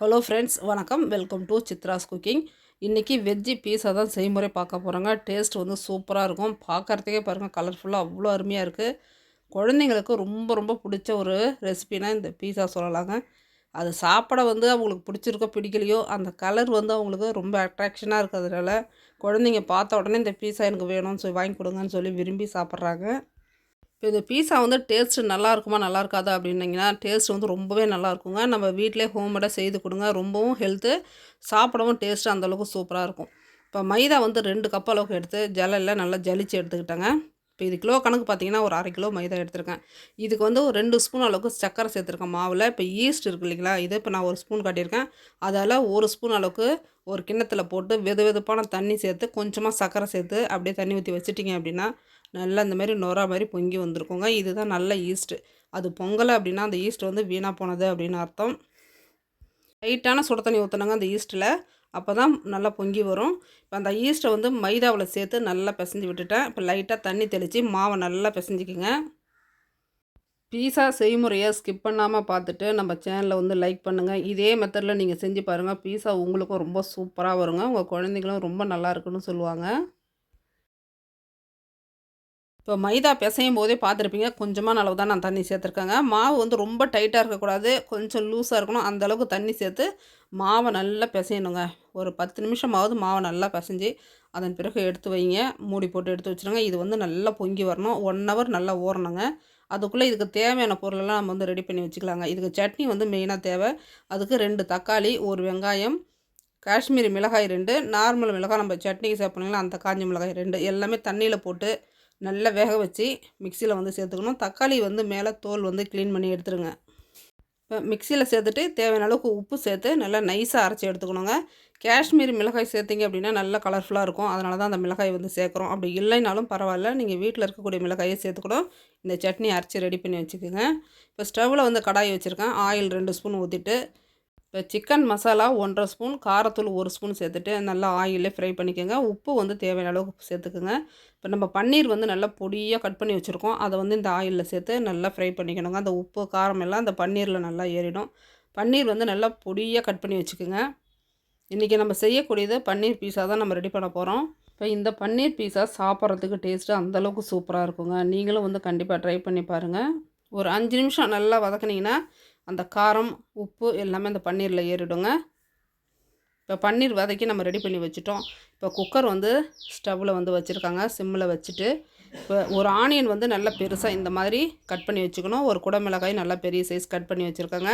Hello friends வணக்கம். Welcome to Chitra's cooking இன்றைக்கி veggie pizza தான் செய்முறை பார்க்க போகிறோங்க டேஸ்ட் வந்து சூப்பராக இருக்கும். பார்க்குறதுக்கே பாருங்கள் கலர்ஃபுல்லாக அவ்வளோ அருமையாக இருக்குது குழந்தைங்களுக்கு ரொம்ப ரொம்ப பிடிச்ச ஒரு ரெசிபினா இந்த பீஸா சொல்லலாங்க. அது சாப்பிட வந்து அவங்களுக்கு பிடிச்சிருக்கோ பிடிக்கலையோ அந்த கலர் வந்து அவங்களுக்கு ரொம்ப அட்ராக்ஷனாக இருக்கிறதுனால குழந்தைங்க பார்த்த உடனே இந்த பீஸா எனக்கு வேணும்னு சொல்லி வாங்கி கொடுங்கன்னு சொல்லி விரும்பி சாப்பிட்றாங்க. இப்போ இந்த பீஸா வந்து டேஸ்ட்டு நல்லா இருக்குமா நல்லா இருக்காதா அப்படின்னிங்கன்னா டேஸ்ட் வந்து ரொம்பவே நல்லா இருக்குங்க. நம்ம வீட்டிலே ஹோம்மேடாக செய்து கொடுங்க. ரொம்பவும் ஹெல்த்து சாப்பிடவும் டேஸ்ட்டு அந்தளவுக்கு சூப்பராக இருக்கும். இப்போ மைதா வந்து ரெண்டு கப் அளவுக்கு எடுத்து ஜலில் நல்லா ஜலிச்சு எடுத்துக்கிட்டேங்க. இப்போ இது கிலோ கணக்கு பார்த்தீங்கன்னா ஒரு அரை கிலோ மைதா எடுத்திருக்கேன். இதுக்கு வந்து ஒரு ரெண்டு ஸ்பூன் அளவுக்கு சக்கரை சேர்த்துருக்கேன். மாவில் இப்போ ஈஸ்ட் இருக்கு இல்லைங்களா இது இப்போ நான் ஒரு ஸ்பூன் காட்டியிருக்கேன். அதால் ஒரு ஸ்பூன் அளவுக்கு ஒரு கிண்ணத்தில் போட்டு வெது வெதுப்பான தண்ணி சேர்த்து கொஞ்சமாக சக்கரை சேர்த்து அப்படியே தண்ணி ஊற்றி வச்சுட்டிங்க அப்படின்னா நல்லா இந்த மாதிரி நொரா மாதிரி பொங்கி வந்திருக்குங்க. இதுதான் நல்ல ஈஸ்ட்டு. அது பொங்கலை அப்படின்னா அந்த ஈஸ்ட் வந்து வீணாக போனது அப்படின்னு அர்த்தம். லைட்டான சுட தண்ணி ஊற்றினாங்க அந்த ஈஸ்ட்டில். அப்போ தான் நல்லா பொங்கி வரும். இப்போ அந்த ஈஸ்ட்டை வந்து மைதாவில் சேர்த்து நல்லா பிசைஞ்சு விட்டுட்டேன். இப்போ லைட்டாக தண்ணி தெளித்து மாவை நல்லா பிசைஞ்சிக்கிங்க. பீஸா செய்முறையை ஸ்கிப் பண்ணாமல் பார்த்துட்டு நம்ம சேனலில் வந்து லைக் பண்ணுங்கள் இதே மெத்தடில் நீங்கள் செஞ்சு பாருங்கள் பீஸா உங்களுக்கும் ரொம்ப சூப்பராக வருங்க. உங்கள் குழந்தைங்களும் ரொம்ப நல்லா இருக்குன்னு சொல்லுவாங்க. இப்போ மைதா பிசையும் போதே பார்த்துருப்பீங்க. கொஞ்சமான அளவு தான் நான் தண்ணி சேர்த்துருக்கேங்க. மாவு வந்து ரொம்ப டைட்டாக இருக்கக்கூடாது. கொஞ்சம் லூஸாக இருக்கணும். அந்தளவுக்கு தண்ணி சேர்த்து மாவை நல்லா பிசையணுங்க. ஒரு பத்து நிமிஷமாவது மாவை நல்லா பிசைஞ்சு அதன் பிறகு எடுத்து வைங்க. மூடி போட்டு எடுத்து வச்சுருங்க. இது வந்து நல்லா பொங்கி வரணும். ஒன் ஹவர் நல்லா ஊறணுங்க. அதுக்குள்ளே இதுக்கு தேவையான பொருளெல்லாம் நம்ம வந்து ரெடி பண்ணி வச்சுக்கலாங்க. இதுக்கு சட்னி வந்து மெயினாக தேவை. அதுக்கு ரெண்டு தக்காளி ஒரு வெங்காயம் காஷ்மீரி மிளகாய் ரெண்டு நார்மல் மிளகாய் நம்ம சட்னிக்கு சேர்ப்போங்களா அந்த காஞ்சி மிளகாய் ரெண்டு. எல்லாமே தண்ணியில் போட்டு நல்லா வேக வச்சு மிக்சியில் வந்து சேர்த்துக்கணும். தக்காளி வந்து மேலே தோல் வந்து க்ளீன் பண்ணி எடுத்துருங்க. இப்போ மிக்சியில் சேர்த்துட்டு தேவையான அளவுக்கு உப்பு சேர்த்து நல்லா நைஸாக அரைச்சி எடுத்துக்கணுங்க. காஷ்மீர் மிளகாய் சேர்த்திங்க அப்படின்னா நல்லா கலர்ஃபுல்லாக இருக்கும். அதனால தான் அந்த மிளகாய் வந்து சேர்க்குறோம். அப்படி இல்லைனாலும் பரவாயில்ல. நீங்கள் வீட்டில் இருக்கக்கூடிய மிளகாயை சேர்த்துக்கூட இந்த சட்னி அரைச்சி ரெடி பண்ணி வச்சுக்கோங்க. இப்போ ஸ்டவ்வில் வந்து கடாய் வச்சுருக்கேன். ஆயில் ரெண்டு ஸ்பூன் ஊற்றிட்டு இப்போ சிக்கன் மசாலா ஒன்றரை ஸ்பூன் காரத்தூள் ஒரு ஸ்பூன் சேர்த்துட்டு நல்லா ஆயிலே ஃப்ரை பண்ணிக்கோங்க. உப்பு வந்து தேவையான அளவுக்கு சேர்த்துக்குங்க. இப்போ நம்ம பன்னீர் வந்து நல்லா பொடியாக கட் பண்ணி வச்சுருக்கோம். அதை வந்து இந்த ஆயிலில் சேர்த்து நல்லா ஃப்ரை பண்ணிக்கணுங்க. அந்த உப்பு காரம் எல்லாம் அந்த பன்னீரில் நல்லா ஏறிடும். பன்னீர் வந்து நல்லா பொடியாக கட் பண்ணி வச்சுக்கோங்க. இன்றைக்கி நம்ம செய்யக்கூடியது பன்னீர் பீஸா தான் நம்ம ரெடி பண்ண போகிறோம். இப்போ இந்த பன்னீர் பீஸா சாப்பிட்றதுக்கு டேஸ்ட்டு அந்தளவுக்கு சூப்பராக இருக்குங்க. நீங்களும் வந்து கண்டிப்பாக ட்ரை பண்ணி பாருங்கள் ஒரு அஞ்சு நிமிஷம் நல்லா வதக்குனிங்கன்னா அந்த காரம் உப்பு எல்லாமே அந்த பன்னீரில் ஏறிடுங்க. இப்போ பன்னீர் வதக்கி நம்ம ரெடி பண்ணி வச்சுட்டோம். இப்போ குக்கர் வந்து ஸ்டவ்வில் வந்து வச்சுருக்காங்க. சிம்மில் வச்சுட்டு இப்போ ஒரு ஆனியன் வந்து நல்லா பெருசாக இந்த மாதிரி கட் பண்ணி வச்சுக்கணும். ஒரு குடமிளகாய் நல்லா பெரிய சைஸ் கட் பண்ணி வச்சுருக்காங்க.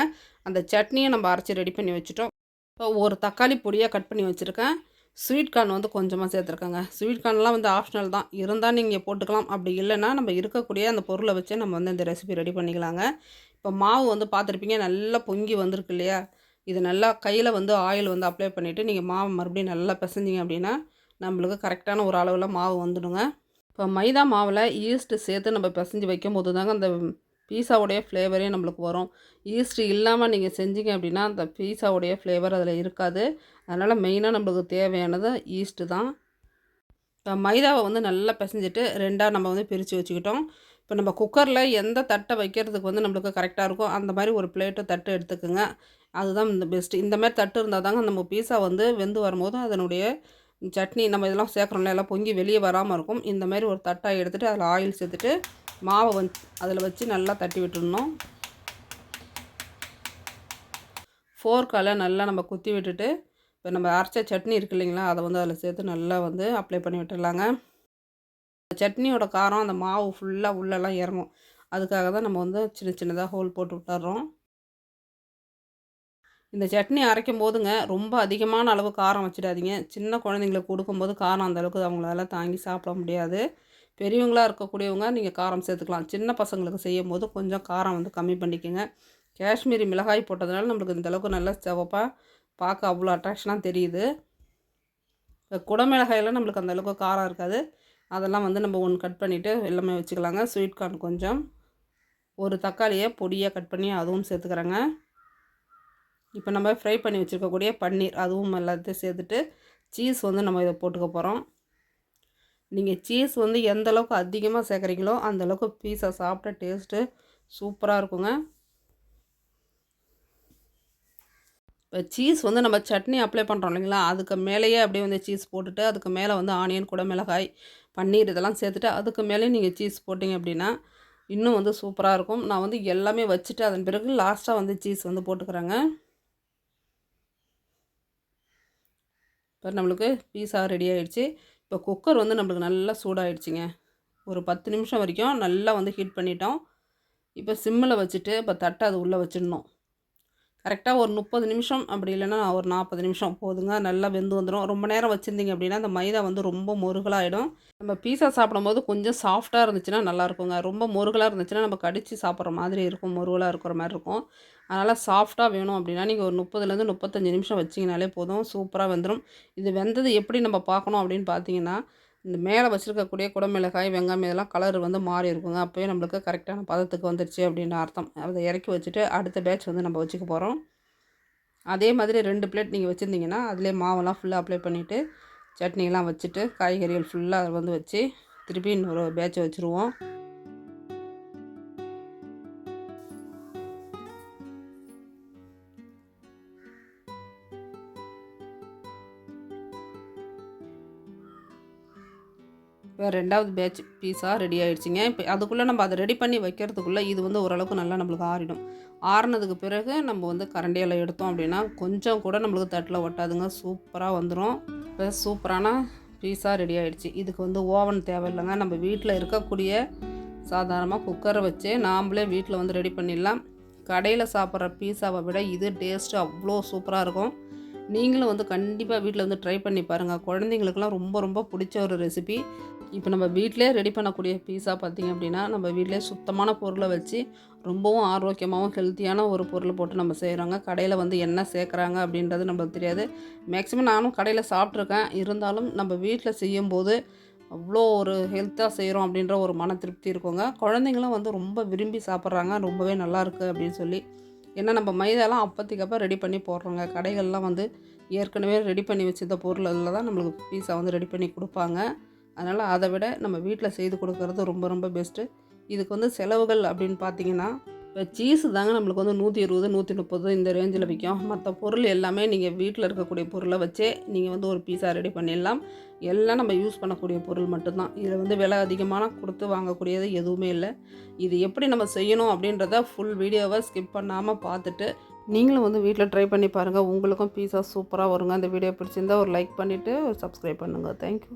அந்த சட்னியை நம்ம அரைச்சி ரெடி பண்ணி வச்சுட்டோம். இப்போ ஒரு தக்காளி பொடியாக கட் பண்ணி வச்சுருக்கேன். ஸ்வீட் கார்ன் வந்து கொஞ்சமாக சேர்த்துருக்காங்க. ஸ்வீட் கார்ன்லாம் வந்து ஆப்ஷனல் தான். இருந்தால் நீங்கள் போட்டுக்கலாம். அப்படி இல்லைன்னா நம்ம இருக்கக்கூடிய அந்த பொருளை வச்சு நம்ம வந்து இந்த ரெசிபி ரெடி பண்ணிக்கலாங்க. இப்போ மாவு வந்து பார்த்துருப்பீங்க நல்லா பொங்கி வந்திருக்கு இல்லையா? இது நல்லா கையில் வந்து ஆயில் வந்து அப்ளை பண்ணிவிட்டு நீங்கள் மாவு மறுபடியும் நல்லா பிசைஞ்சிங்க அப்படின்னா நம்மளுக்கு கரெக்டான ஒரு அளவில் மாவு வந்துடுங்க. இப்போ மைதா மாவில் ஈஸ்ட்டு சேர்த்து நம்ம பிசைஞ்சு வைக்கும் போது தாங்க அந்த பீஸாவுடைய ஃப்ளேவரே நம்மளுக்கு வரும். ஈஸ்ட் இல்லாமல் நீங்கள் செஞ்சீங்க அப்படின்னா அந்த பீஸாவுடைய ஃப்ளேவர் அதில் இருக்காது. அதனால் மெயினாக நம்மளுக்கு தேவையானது ஈஸ்ட்டு தான். இப்போ மைதாவை வந்து நல்லா பிசைஞ்சிட்டு ரெண்டாக நம்ம வந்து பிரித்து வச்சுக்கிட்டோம். இப்போ நம்ம குக்கரில் எந்த தட்டை வைக்கிறதுக்கு வந்து நம்மளுக்கு கரெக்டாக இருக்கும் அந்த மாதிரி ஒரு பிளேட்டு தட்டு எடுத்துக்கோங்க. அதுதான் இந்த பெஸ்ட்டு இந்த மாதிரி தட்டு இருந்தால் தாங்க நம்ம பீஸா வந்து வெந்து வரும்போது அதனுடைய சட்னி நம்ம இதெல்லாம் சேர்க்குறோம்ல எல்லாம் பொங்கி வெளியே வராமல் இருக்கும். இந்த மாதிரி ஒரு தட்டாக எடுத்துகிட்டு அதில் ஆயில் சேர்த்துட்டு மாவை வந் அதில் வச்சு நல்லா தட்டி விட்டுடணும். ஃபோர்க்கால் நல்லா நம்ம குத்தி விட்டுட்டு இப்போ நம்ம அரைச்ச சட்னி இருக்கு இல்லைங்களா அதை வந்து அதில் சேர்த்து நல்லா வந்து அப்ளை பண்ணி விட்டுடலாங்க. சட்னியோட காரம் அந்த மாவு ஃபுல்லாக உள்ளெல்லாம் இறங்கும் அதுக்காக தான் நம்ம வந்து சின்ன சின்னதாக ஹோல் போட்டு விட்டுறோம். இந்த சட்னி அரைக்கும் போதுங்க ரொம்ப அதிகமான அளவு காரம் வச்சிடாதீங்க. சின்ன குழந்தைங்களுக்கு கொடுக்கும்போது காரம் அந்தளவுக்கு அவங்களால தாங்கி சாப்பிட முடியாது. பெரியவங்களாக இருக்கக்கூடியவங்க நீங்கள் காரம் சேர்த்துக்கலாம். சின்ன பசங்களுக்கு செய்யும் போது கொஞ்சம் காரம் வந்து கம்மி பண்ணிக்கோங்க. காஷ்மீரி மிளகாய் போட்டதுனால நம்மளுக்கு இந்தளவுக்கு நல்லா சிவப்பாக பார்க்க அவ்வளோ அட்ராக்ஷனாக தெரியுது. இப்போ குடமிளகாயெல்லாம் நம்மளுக்கு அந்தளவுக்கு காரம் இருக்காது. அதெல்லாம் வந்து நம்ம ஒன்று கட் பண்ணிவிட்டு எல்லாமே வச்சுக்கலாங்க. ஸ்வீட் கார்ன் கொஞ்சம். ஒரு தக்காளியை பொடியாக கட் பண்ணி அதுவும் சேர்த்துக்கிறேங்க. இப்போ நம்ம ஃப்ரை பண்ணி வச்சுருக்கக்கூடிய பன்னீர் அதுவும் எல்லாத்தையும் சேர்த்துட்டு சீஸ் வந்து நம்ம இதை போட்டுக்க போகிறோம் நீங்கள் சீஸ் வந்து எந்த அளவுக்கு அதிகமாக சேர்க்குறீங்களோ அந்தளவுக்கு பீஸா சாப்பிட்ட டேஸ்ட்டு சூப்பராக இருக்குங்க. இப்போ சீஸ் வந்து நம்ம சட்னி அப்ளை பண்ணுறோம் இல்லைங்களா? அதுக்கு மேலேயே அப்படியே வந்து சீஸ் போட்டுட்டு அதுக்கு மேலே வந்து ஆனியன் கூட மிளகாய் பன்னீர் இதெல்லாம் சேர்த்துட்டு அதுக்கு மேலே நீங்கள் சீஸ் போட்டிங்க அப்படின்னா இன்னும் வந்து சூப்பராக இருக்கும். நான் வந்து எல்லாமே வச்சுட்டு அதன் பிறகு லாஸ்ட்டாக வந்து சீஸ் வந்து போட்டுக்கிறேங்க. இப்போ நம்மளுக்கு பீஸா ரெடி ஆகிடுச்சு இப்போ குக்கர் வந்து நம்மளுக்கு நல்லா சூடாகிடுச்சிங்க ஒரு பத்து நிமிஷம் வரைக்கும் நல்லா வந்து ஹீட் பண்ணிட்டோம். இப்போ சிம்மில் வச்சுட்டு இப்போ தட்டை அது உள்ளே வச்சிடணும். கரெக்டாக ஒரு முப்பது நிமிஷம் அப்படி இல்லைன்னா ஒரு நாற்பது நிமிஷம் போதுங்க. நல்லா வெந்து வந்துடும் ரொம்ப நேரம் வச்சுருந்தீங்க அப்படின்னா அந்த மைதா வந்து ரொம்ப முருகலாகிடும் நம்ம பீஸா சாப்பிடும்போது கொஞ்சம் சாஃப்டாக இருந்துச்சுன்னா நல்லாயிருக்குங்க. ரொம்ப முருகலாக இருந்துச்சுன்னா நம்ம கடித்து சாப்பிட்ற மாதிரி இருக்கும். முருகலாக இருக்கிற மாதிரி இருக்கும். அதனால் சாஃப்டாக வேணும் அப்படின்னா நீங்கள் ஒரு முப்பதுலேருந்து முப்பத்தஞ்சு நிமிஷம் வச்சிங்கனாலே போதும். சூப்பராக வந்துடும் இது வெந்தது எப்படி நம்ம பார்க்கணும் அப்படின்னு பார்த்தீங்கன்னா இந்த மேலே வச்சுருக்கக்கூடிய குடமிளகாய் வெங்காயம் இதெல்லாம் கலர் வந்து மாறி இருக்குங்க. அப்போயே நம்மளுக்கு கரெக்டான பதத்துக்கு வந்துருச்சு அப்படின்னு அர்த்தம். அதை இறக்கி வச்சுட்டு அடுத்த பேட்ச் வந்து நம்ம வச்சுக்க போகிறோம் அதே மாதிரி ரெண்டு பிளேட் நீங்கள் வச்சுருந்தீங்கன்னா அதிலே மாவெல்லாம் ஃபுல்லாக அப்ளை பண்ணிவிட்டு சட்னியெல்லாம் வச்சுட்டு காய்கறிகள் ஃபுல்லாக வந்து வச்சு திருப்பி இன்னொரு பேட்ச் வச்சுருவோம். இப்போ ரெண்டாவது பேட்ச் பீஸாக ரெடி ஆகிடுச்சிங்க இப்போ அதுக்குள்ளே நம்ம அதை ரெடி பண்ணி வைக்கிறதுக்குள்ளே இது வந்து ஓரளவுக்கு நல்லா நம்மளுக்கு ஆறிடும். ஆறினதுக்கு பிறகு நம்ம வந்து கரண்டியில் எடுத்தோம் அப்படின்னா கொஞ்சம் கூட நம்மளுக்கு தட்டில் ஒட்டாதுங்க. சூப்பராக வந்துடும் இப்போ சூப்பரான பீஸா ரெடி ஆகிடுச்சு இதுக்கு வந்து ஓவன் தேவையில்லைங்க. நம்ம வீட்டில் இருக்கக்கூடிய சாதாரணமாக குக்கரை வச்சு நாம்ளே வீட்டில் வந்து ரெடி பண்ணிடலாம். கடையில் சாப்பிட்ற பீஸாவை விட இது டேஸ்ட்டு அவ்வளோ சூப்பராக இருக்கும். நீங்களும் வந்து கண்டிப்பாக வீட்டில் வந்து ட்ரை பண்ணி பாருங்கள் குழந்தைங்களுக்குலாம் ரொம்ப ரொம்ப பிடிச்ச ஒரு ரெசிபி இப்போ நம்ம வீட்டிலே ரெடி பண்ணக்கூடிய பீஸா பார்த்திங்க அப்படின்னா நம்ம வீட்டிலே சுத்தமான பொருளை வச்சு ரொம்பவும் ஆரோக்கியமாகவும் ஹெல்த்தியான ஒரு பொருளை போட்டு நம்ம செய்கிறோங்க கடையில் வந்து என்ன சேர்க்குறாங்க அப்படின்றது நம்மளுக்கு தெரியாது. மேக்ஸிமம் நானும் கடையில் சாப்பிட்ருக்கேன் இருந்தாலும் நம்ம வீட்டில் செய்யும்போது அவ்வளோ ஒரு ஹெல்த்தாக செய்கிறோம் அப்படின்ற ஒரு மன திருப்தி இருக்குங்க. குழந்தைங்களும் வந்து ரொம்ப விரும்பி சாப்பிட்றாங்க. ரொம்பவே நல்லாயிருக்கு அப்படின்னு சொல்லி. ஏன்னா நம்ம மைதாலாம் அப்போதைக்கு ரெடி பண்ணி போடுறோங்க. கடைகள்லாம் வந்து ஏற்கனவே ரெடி பண்ணி வச்சுருந்த பொருளில் தான் நம்மளுக்கு பீஸா வந்து ரெடி பண்ணி கொடுப்பாங்க. அதனால் அதை விட நம்ம வீட்டில் செய்து கொடுக்கறது ரொம்ப ரொம்ப பெஸ்ட்டு இதுக்கு வந்து செலவுகள் அப்படின்னு பார்த்தீங்கன்னா இப்போ சீஸு தாங்க நம்மளுக்கு வந்து நூற்றி இருபது நூற்றி முப்பது இந்த ரேஞ்சில் விற்கும் மற்ற பொருள் எல்லாமே நீங்கள் வீட்டில் இருக்கக்கூடிய பொருளை வச்சே நீங்கள் வந்து ஒரு பீஸா ரெடி பண்ணிடலாம். எல்லாம் நம்ம யூஸ் பண்ணக்கூடிய பொருள் மட்டும்தான். இதில் வந்து விலை அதிகமான கொடுத்து வாங்கக்கூடியது எதுவுமே இல்லை. இது எப்படி நம்ம செய்யணும் அப்படின்றத ஃபுல் வீடியோவை ஸ்கிப் பண்ணாமல் பார்த்துட்டு நீங்களும் வந்து வீட்டில் ட்ரை பண்ணி பாருங்கள் உங்களுக்கும் பீஸா சூப்பராக வருங்க. அந்த வீடியோ பிடிச்சிருந்தா ஒரு லைக் பண்ணிவிட்டு ஒரு சப்ஸ்கிரைப் பண்ணுங்கள் தேங்க்யூ